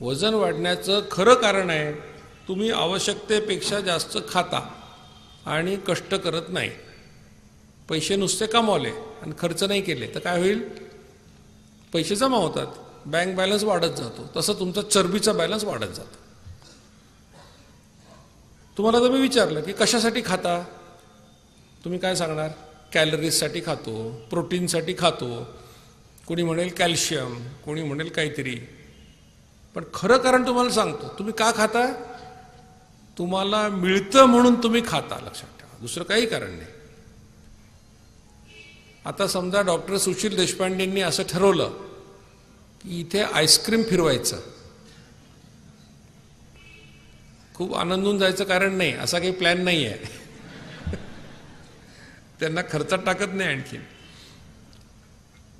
वजन वाढण्याचं खरं कारण आहे तुम्ही आवश्यकतेपेक्षा जास्त खाता आणि कष्ट करत नाही. पैसे नुसते कमावले आणि खर्च नाही केले तर काय होईल? पैसे जमा होतात बँक बॅलन्स वाढत जातो तसं तुमचा चरबीचा बॅलन्स वाढत जातो. तुम्हाला जर मी विचारलं की कशासाठी खाता? तुम्ही काय सांगणार? कॅलरीजसाठी खातो प्रोटीनसाठी खातो. कोणी म्हणेल कॅल्शियम कोणी म्हणेल काहीतरी. पण खरं कारण तुम्हाला सांगतो. तुम्ही का खाता तुम्हाला मिळतं म्हणून तुम्ही खाता लक्षात ठेवा. दुसरं काही कारण नाही. आता समजा डॉक्टर सुशील देशपांडेंनी असं ठरवलं की इथे आईस्क्रीम फिरवायचं. खूप आनंदून जायचं कारण नाही. असा काही प्लॅन नाही आहे. त्यांना खर्चात टाकत नाही आणखी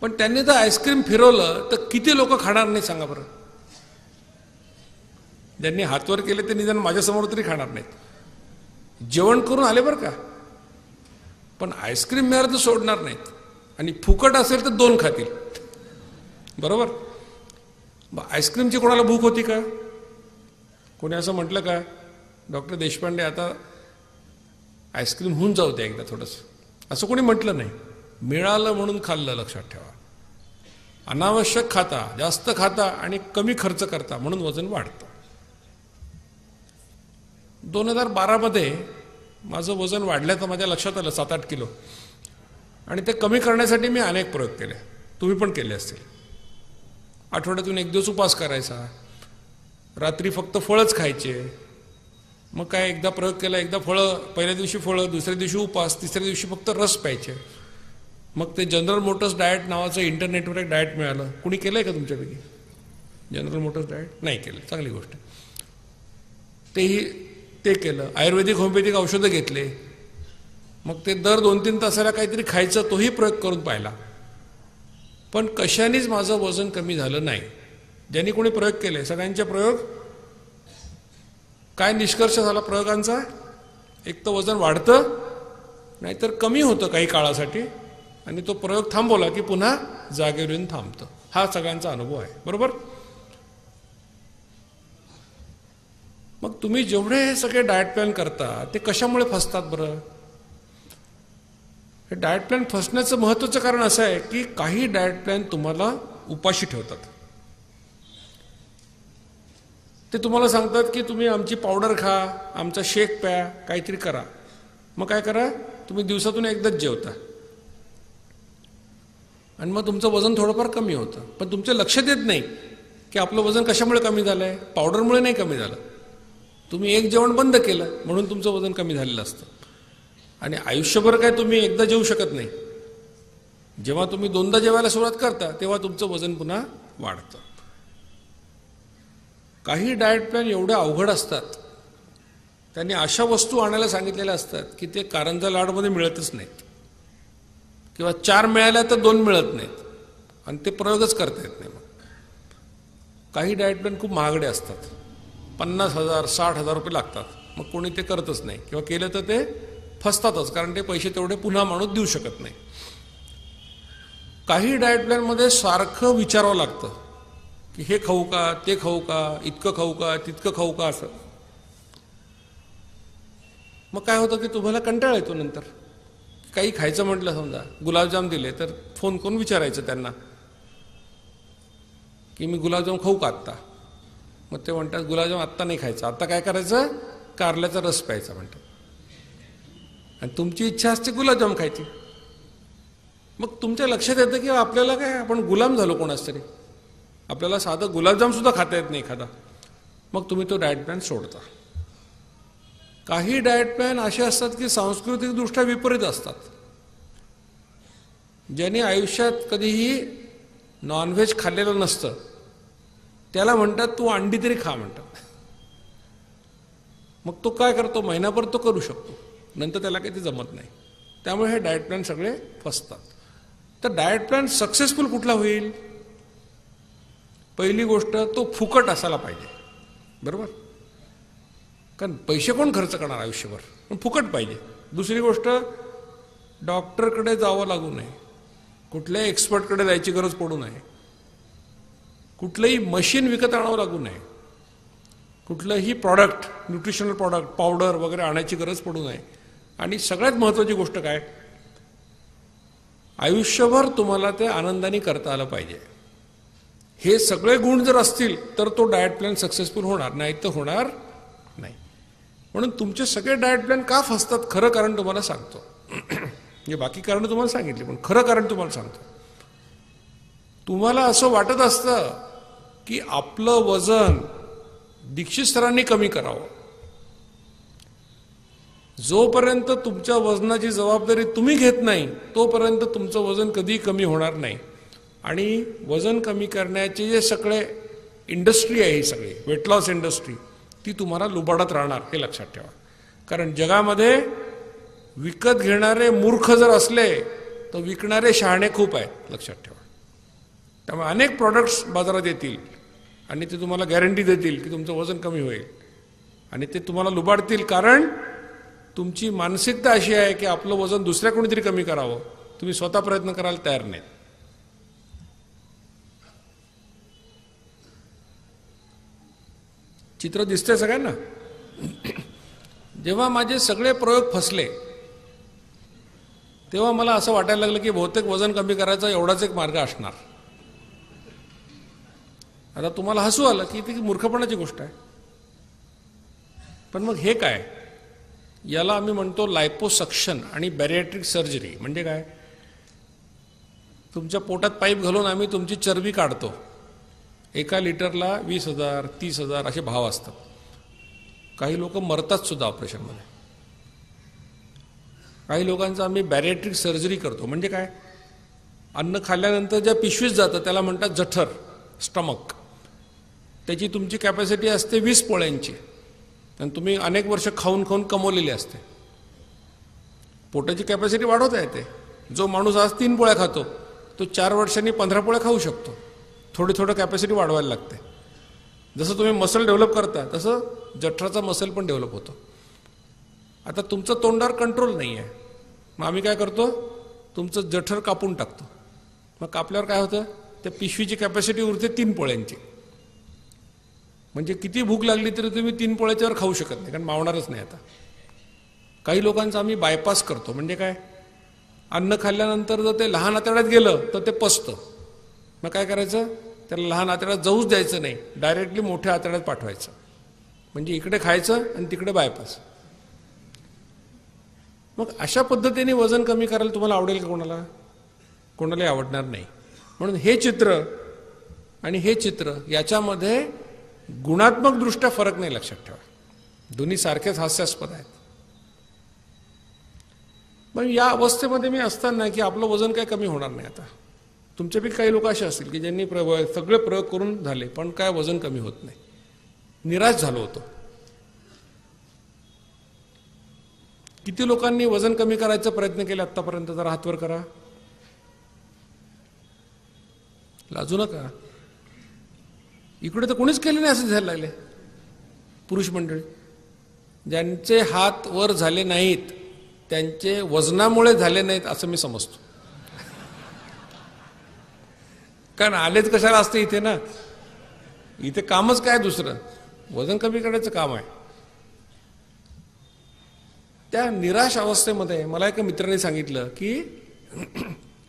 पण त्यांनी जर आईस्क्रीम फिरवलं तर किती लोक खाणार नाही सांगा बरं? ज्यांनी हातवर केले ते निदान माझ्यासमोर तरी खाणार नाहीत. जेवण करून आले बरं का? पण आईस्क्रीम मिळालं तर सोडणार नाहीत. आणि फुकट असेल तर दोन खातील. बरोबर? आईस्क्रीमची कोणाला भूक होती का? कोणी असं म्हटलं का? डॉक्टर देशपांडे आता आईस्क्रीम होऊन जाऊ द्या एकदा थोडंसं. असं कोणी म्हटलं नाही. मिळालं म्हणून खाल्लं लक्षात ठेवा. अनावश्यक खाता जास्त खाता आणि कमी खर्च करता म्हणून वजन वाढतं. दोन हजार बारामध्ये माझं वजन वाढल्याचं माझ्या लक्षात आलं सात आठ किलो. आणि ते कमी करण्यासाठी मी अनेक प्रयोग केले. तुम्ही पण केले असतील. आठवड्यातून एक दिवस उपास करायचा. रात्री फक्त फळच खायचे. मग काय एकदा प्रयोग केला एकदा फळं पहिल्या दिवशी फळं दुसऱ्या दिवशी उपास तिसऱ्या दिवशी फक्त रस प्यायचे. मग ते जनरल मोटर्स डाएट नावाचं इंटरनेटवर एक डाएट मिळालं. कुणी केलं आहे का तुमच्यापैकी? जनरल मोटर्स डाएट नाही केलं. चांगली गोष्ट. तेही ते केलं. आयुर्वेदिक होमिओपॅथिक औषधं घेतले. मग ते दर दोन तीन तासाला काहीतरी खायचं तोही प्रयोग करून पाहिला. पण कशानेच माझं वजन कमी झालं नाही. ज्यांनी कोणी प्रयोग केले सगळ्यांचे प्रयोग काय निष्कर्ष झाला प्रयोगांचा? एक तर वजन वाढतं नाहीतर कमी होतं काही काळासाठी आणि तो प्रयोग थांबवला की पुन्हा जागेवर येऊन थांबतं. हा सगळ्यांचा अनुभव आहे. बरोबर? मग तुम्ही जेवढे हे सगळे डाएट प्लॅन करता ते कशामुळे फसतात बरं? हे डाएट प्लॅन फसण्याचं महत्त्वाचं कारण असं आहे की काही डाएट प्लॅन तुम्हाला उपाशी ठेवतात. ते तुम्हाला सांगतात की तुम्ही आमची पावडर खा आमचा शेक प्या काहीतरी करा. मग काय करा? तुम्ही दिवसातून एकदाच जेवता. आणि मग तुमचं वजन थोडंफार कमी होतं. पण तुमचं लक्षात येत नाही की आपलं वजन कशामुळे कमी झालं आहे पावडरमुळे नाही कमी झालं. तुम्ही एक जेवण बंद केलं म्हणून तुमचं वजन कमी झालेलं असतं. आणि आयुष्यभर काय तुम्ही एकदा जेवू शकत नाही. जेव्हा तुम्ही दोनदा जेवायला सुरुवात करता तेव्हा तुमचं वजन पुन्हा वाढतं. काही डाएट प्लॅन एवढे अवघड असतात. त्यांनी अशा वस्तू आणायला सांगितलेल्या असतात की ते कारंजा लाडमध्ये मिळतच नाहीत. किंवा चार मिळाल्या तर दोन मिळत नाहीत. आणि ते प्रयोगच करता येत नाही मग. काही डाएट प्लॅन खूप महागडे असतात. पन्नास हजार साठ हजार रुपये लागतात. मग कोणी ते करतच नाही. किंवा केलं तर ते फसतातच कारण ते पैसे तेवढे पुन्हा माणूस देऊ शकत नाही. काही डाएट प्लॅनमध्ये सारखं विचारावं लागतं. की हे खाऊ का ते खाऊ का इतकं खाऊ का तितकं खाऊ का असं. मग काय होतं की तुम्हाला कंटाळा येतो नंतर. काही खायचं म्हटलं समजा गुलाबजाम दिले तर फोन करून विचारायचं त्यांना. की मी गुलाबजाम खाऊ का आत्ता? मग ते म्हणतात गुलाबजाम आत्ता नाही खायचं. आत्ता काय करायचं? कारल्याचा रस प्यायचा म्हणतात. आणि तुमची इच्छा असते गुलाबजाम खायची. मग तुमच्या लक्षात येतं की आपल्याला काय आपण गुलाम झालो कोणाच तरी. आपल्याला साधं गुलाबजाम सुद्धा खाता येत नाही एखादा. मग तुम्ही तो डाएट प्लॅन सोडता. काही डाएट प्लॅन असे असतात की सांस्कृतिकदृष्ट्या विपरीत असतात. ज्यांनी आयुष्यात कधीही नॉनव्हेज खाल्लेलं नसतं त्याला म्हणतात तू अंडी तरी खा म्हणतात. मग तो काय करतो? महिनाभर तो करू शकतो. नंतर त्याला काही ते जमत नाही. त्यामुळे हे डाएट प्लॅन सगळे फसतात. तर डाएट प्लॅन सक्सेसफुल कुठला होईल? पहिली गोष्ट तो फुकट असायला पाहिजे. बरोबर? कारण पैसे कोण खर्च करणार आयुष्यभर? पण फुकट पाहिजे. दुसरी गोष्ट डॉक्टरकडे जावं लागू नये. कुठल्याही एक्सपर्टकडे जायची गरज पडू नये. कुठलंही मशीन विकत आणावं लागू नये. कुठलंही प्रॉडक्ट न्यूट्रिशनल प्रॉडक्ट पावडर वगैरे आणायची गरज पडू नये. आणि सगळ्यात महत्त्वाची गोष्ट काय? आयुष्यभर तुम्हाला ते आनंदाने करता आलं पाहिजे. हे सगळे गुण जर असतील तर तो डाएट प्लॅन सक्सेसफुल होणार नाही तर होणार नाही. म्हणून तुमचे सगळे डाएट प्लॅन का फसतात खरं कारण तुम्हाला सांगतो. म्हणजे बाकी कारण तुम्हाला सांगितले पण खरं कारण तुम्हाला सांगतो. तुम्हाला असं वाटत असतं की आपलं वजन दीक्षित सरांनी कमी करावं. जोपर्यंत तुमच्या वजनाची जबाबदारी तुम्ही घेत नाही तोपर्यंत तुमचं वजन कधीही कमी होणार नाही. आणि वजन कमी करण्याचे जे सगळे इंडस्ट्री आहे ही सगळी वेट लॉस इंडस्ट्री ती तुम्हाला लुबाडत राहणार हे लक्षात ठेवा. कारण जगामध्ये विकत घेणारे मूर्ख जर असले तर विकणारे शहाणे खूप आहेत लक्षात ठेवा. त्यामुळे अनेक प्रॉडक्ट्स बाजारात येतील. आणि ते तुम्हाला गॅरंटी देतील की तुमचं वजन कमी होईल. आणि ते तुम्हाला लुबाडतील कारण तुमची मानसिकता अशी आहे की आपलं वजन दुसऱ्या कोणीतरी कमी करावं. तुम्ही स्वतः प्रयत्न करायला तयार नाहीत. चित्र दिसतंय सगळ्यांना? जेव्हा माझे सगळे प्रयोग फसले तेव्हा मला असं वाटायला लागलं की बहुतेक वजन कमी करायचा एवढाच एक मार्ग असणार. आता तुम्हाला हसू आलं की ती मूर्खपणाची गोष्ट आहे. पण मग हे काय? याला आम्ही म्हणतो लायपोसक्शन आणि बॅरिएट्रिक सर्जरी म्हणजे काय? तुमच्या पोटात पाईप घालून आम्ही तुमची चरबी काढतो. एका लिटरला वीस हजार तीस हजार असे भाव असतात. काही लोक मरतात सुद्धा ऑपरेशनमध्ये. काही लोकांचं आम्ही बॅरिएट्रिक सर्जरी करतो. म्हणजे काय? अन्न खाल्ल्यानंतर ज्या पिशवीत जातं त्याला म्हणतात जठर स्टमक. त्याची तुमची कॅपॅसिटी असते वीस पोळ्यांची. आणि तुम्ही अनेक वर्ष खाऊन खाऊन कमवलेली असते. पोटाची कॅपॅसिटी वाढवता येते. जो माणूस आज तीन पोळ्या खातो तो चार वर्षांनी पंधरा पोळ्या खाऊ शकतो. थोडी थोडं कॅपॅसिटी वाढवायला लागते. जसं तुम्ही मसल डेव्हलप करता तसं जठराचा मसल पण डेव्हलप होतो. आता तुमचं तोंडावर कंट्रोल नाही आहे मग आम्ही काय करतो? तुमचं जठर कापून टाकतो. मग कापल्यावर काय होतं? त्या पिशवीची कॅपॅसिटी उरते तीन पोळ्यांची. म्हणजे किती भूक लागली तरी तुम्ही तीन पोळ्याच्यावर खाऊ शकत नाही कारण मावणारच नाही आता. काही लोकांचा आम्ही बायपास करतो म्हणजे काय? अन्न खाल्ल्यानंतर जर ते लहान आतड्यात गेलं तर ते पसतं मग काय करायचं? त्याला लहान आतड्यात जाऊच द्यायचं नाही डायरेक्टली मोठ्या आतड्यात पाठवायचं. म्हणजे इकडे खायचं आणि तिकडे बायपास मग अशा पद्धतीने वजन कमी करायला तुम्हाला आवडेल का कोणाला? कोणालाही आवडणार नाही. म्हणून हे चित्र आणि हे चित्र याच्यामध्ये गुणात्मकदृष्ट्या फरक नाही लक्षात ठेवा. दोन्ही सारखेच हास्यास्पद आहेत. पण या अवस्थेमध्ये मी असताना की आपलं वजन काय कमी होणार नाही आता. तुमच्यापैकी काही लोक असे असतील की ज्यांनी प्रयोग सगळे प्रयोग करून झाले पण काय वजन कमी होत नाही. निराश झालो होतो. किती लोकांनी वजन कमी करायचा प्रयत्न केला आतापर्यंत जरा हातवर करा. लाजू नका. इकडे तर कोणीच केले नाही असं झालं लागले. पुरुष मंडळी ज्यांचे हात वर झाले नाहीत त्यांचे वजनामुळे झाले नाहीत असं मी समजतो. कारण आलेच कशाला असते इथे ना? इथे कामच काय दुसरं? वजन कमी करायचं काम आहे. त्या निराश अवस्थेमध्ये मला एका मित्राने सांगितलं की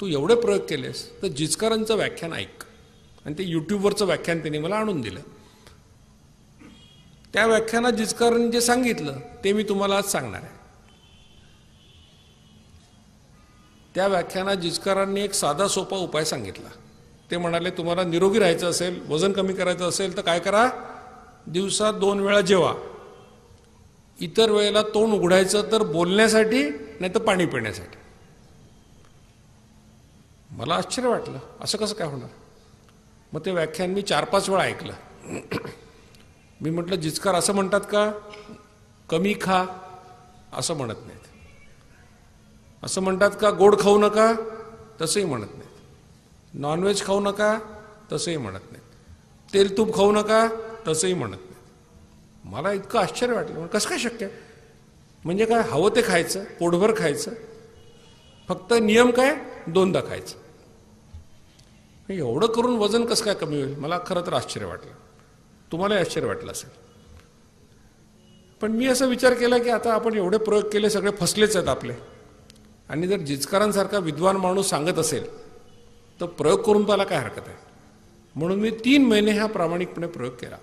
तू एवढे प्रयोग केलेस तर जिचकरांचं व्याख्यान ऐक. आणि ते यूट्यूबवरचं व्याख्यान त्यांनी मला आणून दिलं. त्या व्याख्यानात जिचकरांनी जे सांगितलं ते मी तुम्हाला आज सांगणार आहे. त्या व्याख्यानात जिचकरांनी एक साधा सोपा उपाय सांगितला. ते म्हणाले तुम्हाला निरोगी राहायचं असेल वजन कमी करायचं असेल तर काय करा? दिवसात दोन वेळा जेवा. इतर वेळेला तोंड उघडायचं तर बोलण्यासाठी नाही तर पाणी पिण्यासाठी. मला आश्चर्य वाटलं. असं कसं काय होणार? मग ते व्याख्यान मी चार पाच वेळा ऐकलं. मी म्हटलं जिचकार असं म्हणतात का? कमी खा असं म्हणत नाहीत. असं म्हणतात का? गोड खाऊ नका तसंही म्हणत नाहीत. नॉनव्हेज खाऊ नका तसंही म्हणत नाहीत. तेल तूप खाऊ नका तसंही म्हणत नाहीत. मला इतकं आश्चर्य वाटलं. कसं काय शक्य? म्हणजे काय? हवं ते खायचं पोटभर खायचं. फक्त नियम काय? दोनदा खायचं. हे एवढं करून वजन कसं काय कमी होईल? मला खरं तर आश्चर्य वाटलं. तुम्हालाही आश्चर्य वाटलं असेल. पण मी असा विचार केला की आता आपण एवढे प्रयोग केले सगळे फसलेच आहेत आपले. आणि जर जिचकारांसारखा विद्वान माणूस सांगत असेल तर प्रयोग करून त्याला काय हरकत आहे? म्हणून मी तीन महिने हा प्रामाणिकपणे प्रयोग केला.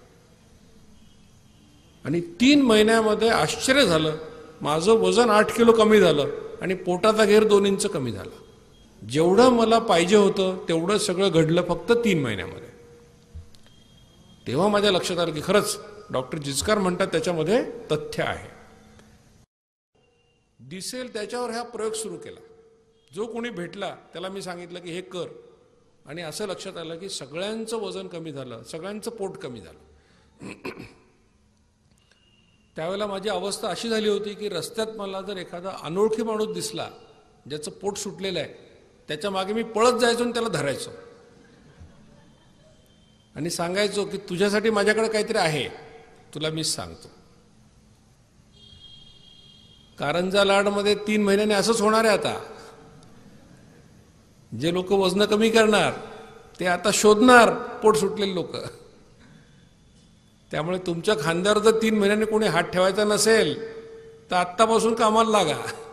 आणि तीन महिन्यामध्ये आश्चर्य झालं. माझं वजन आठ किलो कमी झालं आणि पोटाचा घेर दोन इंच कमी झाला. जेवढं मला पाहिजे होतं तेवढं सगळं घडलं फक्त तीन महिन्यामध्ये. तेव्हा माझ्या लक्षात आलं की खरंच डॉक्टर जिचकार म्हणतात त्याच्यामध्ये तथ्य आहे. दिसेल त्याच्यावर हा प्रयोग सुरू केला. जो कोणी भेटला त्याला मी सांगितलं की हे कर. आणि असं लक्षात आलं की सगळ्यांचं वजन कमी झालं सगळ्यांचं पोट कमी झालं. त्यावेळेला माझी अवस्था अशी झाली होती की रस्त्यात मला जर एखादा अनोळखी माणूस दिसला ज्याचं पोट सुटलेलं आहे त्याच्यामागे मी पळत जायचो आणि त्याला धरायचो. आणि सांगायचो की तुझ्यासाठी माझ्याकडे काहीतरी आहे तुला मीच सांगतो. कारंजा लाडमध्ये तीन महिन्याने असंच होणार आहे आता. जे लोक वजन कमी करणार ते आता शोधणार पोट सुटलेले लोक. त्यामुळे तुमच्या खांद्यावर जर तीन महिन्याने कोणी हात ठेवायचा नसेल तर आत्तापासून कामाला लागा.